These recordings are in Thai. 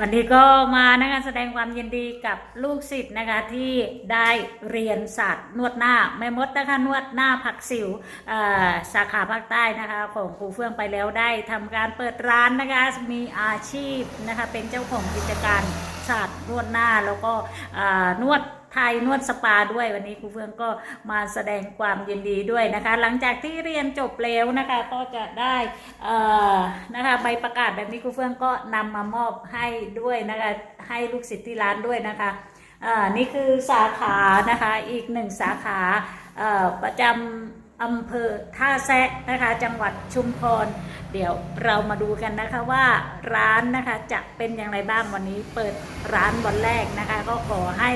วันนี้ก็มานะคะแสดงความยินดีกับลูกศิษย์นะคะที่ได้เรียนศาสตร์นวดหน้าแม่มดนะคะนวดหน้าผักสิวสาขาภาคใต้นะคะของครูเฟื่องไปแล้วได้ทำการเปิดร้านนะคะมีอาชีพนะคะเป็นเจ้าของกิจการศาสตร์นวดหน้าแล้วก็นวด ไทยนวดสปาด้วยวันนี้ครูเฟื่องก็มาแสดงความยินดีด้วยนะคะ หลังจากที่เรียนจบแล้วนะคะก็จะได้เอ่อนะคะใบประกาศแบบนี้ครูเฟื่องก็นำมามอบให้ด้วยนะคะให้ลูกศิษย์ที่ร้านด้วยนะคะอ่านี่คือสาขานะคะอีกหนึ่งสาขาเอ่อประจำอำเภอท่าแซะนะคะจังหวัดชุมพรเดี๋ยวเรามาดูกันนะคะว่าร้านนะคะจะเป็นอย่างไรบ้างวันนี้เปิดร้านวันแรกนะคะ ก็ขอให้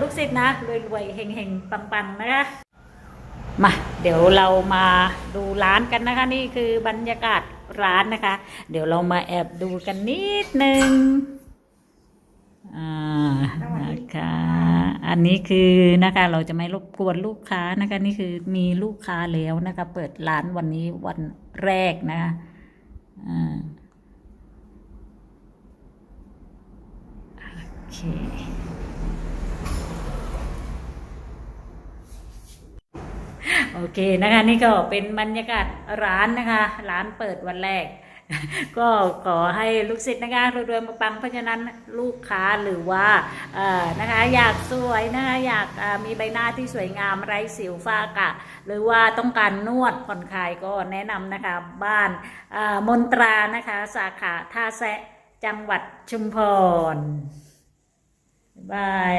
ลูกศิษย์นะรวยๆเฮงๆปังๆนะคะมาเดี๋ยวเรามาดูร้านกันนะคะ นี่คือบรรยากาศร้านนะคะ เดี๋ยวเรามาแอบดูกันนิดนึงอ่านะคะอันนี้คือนะคะเราจะไม่รบกวนลูกค้านะคะ นี่คือมีลูกค้าแล้วนะคะ เปิดร้านวันนี้วันแรกนะคะอ่าโอเค โอเคนะคะนี่ก็เป็นบรรยากาศร้านนะคะ ร้านเปิดวันแรก ก็ขอให้ลูกศิษย์นะคะรวยๆมาปังเพราะฉะนั้นลูกค้าหรือว่าเอ่อนะคะอยากสวยนะคะอยากมีใบหน้าที่สวยงามไร้สิวฝ้ากระหรือว่าต้องการนวดผ่อนคลายก็แนะนำนะคะบ้านอ่ามนตรานะคะ สาขาท่าแซะจังหวัดชุมพรบาย